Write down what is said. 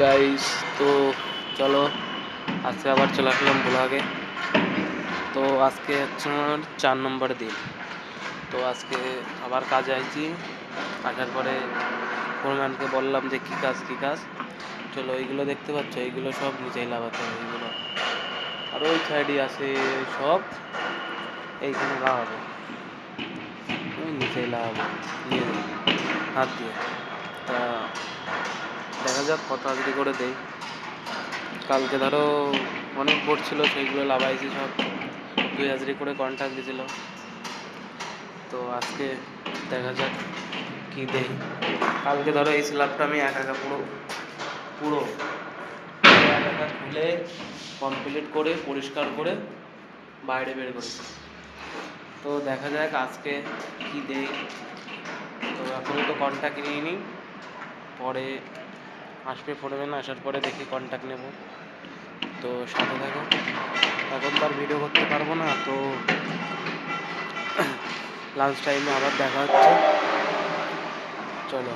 Guys তো চলো, আজকে আবার চলে আসলাম ব্লগে। তো আজকে হচ্ছে আমার চার নম্বর দিন। তো আজকে আবার কাজে আইছি। আসার পরে ফোরম্যানকে বললাম যে, কী কাজ কী কাজ? চলো, এইগুলো দেখতে পাচ্ছ, এইগুলো সব নিচেই লাগাতে হবে, এইগুলো। আর ওই সাইডে আছে সব, এইখানে লাগাবো। ওই নিচেই লাগাবো, নিয়ে হাত দিয়ে। তা দেখা যাক কত হাজরি করে দেই, কালকে ধরো অনেক বোর্ড ছিল, সেইগুলো লাগাইছি সব। দুই হাজারি করে কন্ট্যাক্ট দিয়েছিল তো আজকে দেখা যাক কী দেই। কালকে ধরো এই স্ল্যাবটা আমি একা একা পুরো পুরো একা একা খুলে কমপ্লিট করে, পরিষ্কার করে বাইরে বের করেছি তো দেখা যাক আজকে কী দেই। তো এখনও তো কন্ট্যাক্ট নিইনি পরে আসবে ফোরম্যান আসার পরে দেখি কন্ট্যাক্ট নেব। তো সাথে থাকো। এখন তো আর ভিডিও করতে পারব না, তো লাঞ্চ টাইমে আবার দেখা হচ্ছে। চলো।